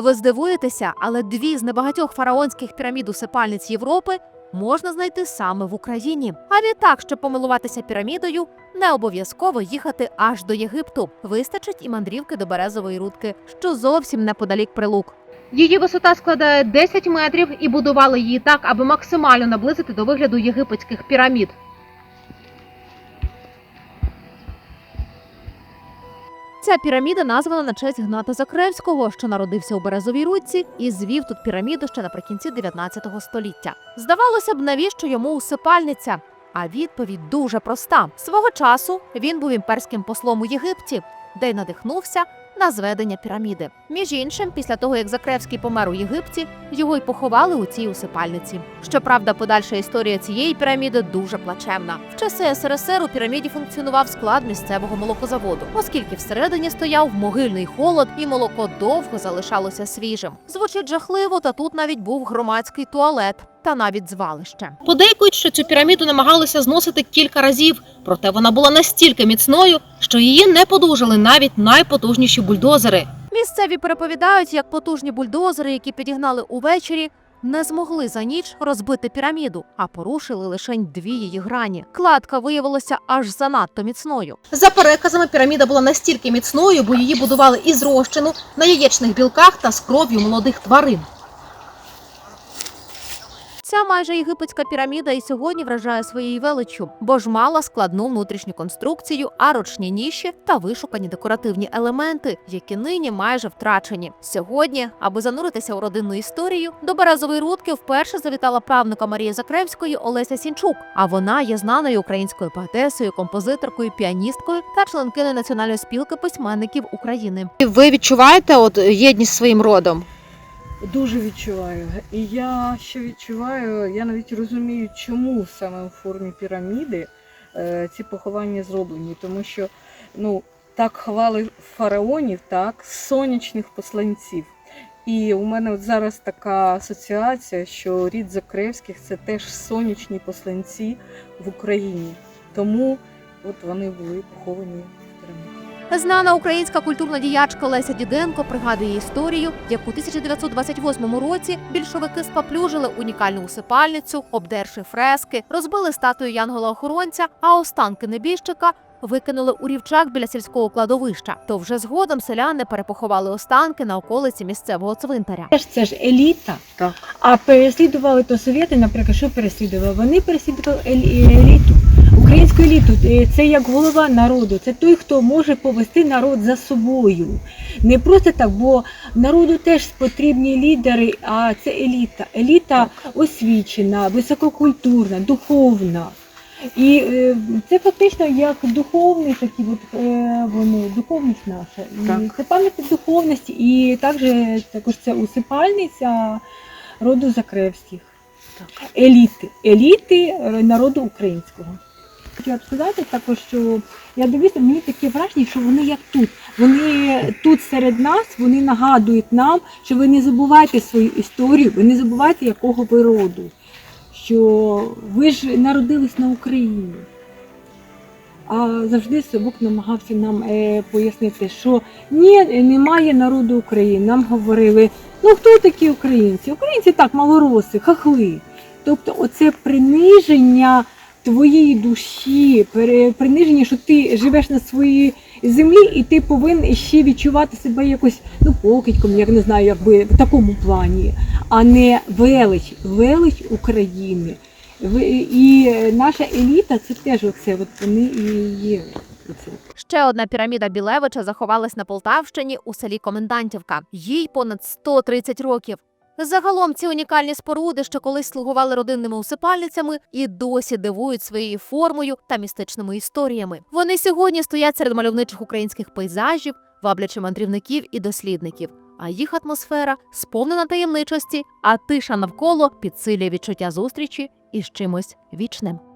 Ви здивуєтеся, але дві з небагатьох фараонських пірамід усипальниць Європи можна знайти саме в Україні. А відтак, щоб помилуватися пірамідою, не обов'язково їхати аж до Єгипту. Вистачить і мандрівки до Березової рудки, що зовсім неподалік прилук. Її висота складає 10 метрів і будували її так, аби максимально наблизити до вигляду єгипетських пірамід. Ця піраміда названа на честь Гната Закревського, що народився у Березовій Рудці і звів тут піраміду ще наприкінці 19 століття. Здавалося б, навіщо йому усипальниця? А відповідь дуже проста: свого часу він був імперським послом у Єгипті, де й надихнувся на зведення піраміди. Між іншим, після того як Закревський помер у Єгипті, його й поховали у цій усипальниці. Щоправда, подальша історія цієї піраміди дуже плачевна. В часи СРСР у піраміді функціонував склад місцевого молокозаводу, оскільки всередині стояв могильний холод, і молоко довго залишалося свіжим. Звучить жахливо, та тут навіть був громадський туалет. Та навіть звалище. Подейкують, що цю піраміду намагалися зносити кілька разів, проте вона була настільки міцною, що її не подужали навіть найпотужніші бульдозери. Місцеві переповідають, як потужні бульдозери, які підігнали увечері, не змогли за ніч розбити піраміду, а порушили лише дві її грані. Кладка виявилася аж занадто міцною. За переказами, піраміда була настільки міцною, бо її будували із розчину на яєчних білках та з кров'ю молодих тварин. Ця майже єгипетська піраміда і сьогодні вражає своєю величчю, бо ж мала складну внутрішню конструкцію, арочні ніші та вишукані декоративні елементи, які нині майже втрачені. Сьогодні, аби зануритися у родинну історію, до березової рудки вперше завітала правнука Марії Закревської Олеся Сінчук. А вона є знаною українською поетесою, композиторкою, піаністкою та членкиною національної спілки письменників України. Ви відчуваєте от єдність своїм родом? Дуже відчуваю. І я ще відчуваю, я навіть розумію, чому саме у формі піраміди е, ці поховання зроблені. Тому що ну, так хвали фараонів, так, сонячних посланців. І у мене от зараз така асоціація, що рід Закревських це теж сонячні посланці в Україні. Тому от вони були поховані. Знана українська культурна діячка Леся Діденко пригадує історію, як у 1928 році більшовики спаплюжили унікальну усипальницю, обдерши фрески, розбили статую Янгола-охоронця, а останки небіжчика викинули у рівчак біля сільського кладовища. То вже згодом селяни перепоховали останки на околиці місцевого цвинтаря. Теж це ж еліта. Так. А переслідували то совєти, наприклад, що переслідували? Вони переслідували еліту. Українську еліту Е, це як голова народу, це той, хто може повести народ за собою. Не просто так, бо народу теж потрібні лідери, а це еліта. Еліта освічена, висококультурна, духовна. І е, це фактично як духовний такі, от, е, вони, духовність наша. І Так. це пам'ятник духовності, і також, також це усипальниця роду Закревських. Еліти, еліти народу українського. Хочу вам сказати також, що я дивлюся, мені таке враження, що вони як тут. Вони тут серед нас, вони нагадують нам, що ви не забувайте свою історію, ви не забувайте, якого ви роду. Що ви ж народились на Україні. А завжди Собок намагався нам е, пояснити, що ні, немає народу України. Нам говорили, ну хто такі українці? Українці так, малороси, хахли. Тобто, оце приниження твоєї душі, приниження, що ти живеш на своїй землі, і ти повинен ще відчувати себе якось ну покидьком, як не знаю, якби в такому плані, а не велич, велич України. І наша еліта це теж оце, от вони і є. Ще одна піраміда Білевича заховалась на Полтавщині у селі Комендантівка. Їй понад 130 років. Загалом ці унікальні споруди, що колись слугували родинними усипальницями, і досі дивують своєю формою та містичними історіями. Вони сьогодні стоять серед мальовничих українських пейзажів, ваблячи мандрівників і дослідників. А їх атмосфера сповнена таємничості, а тиша навколо підсилює відчуття зустрічі із чимось вічним.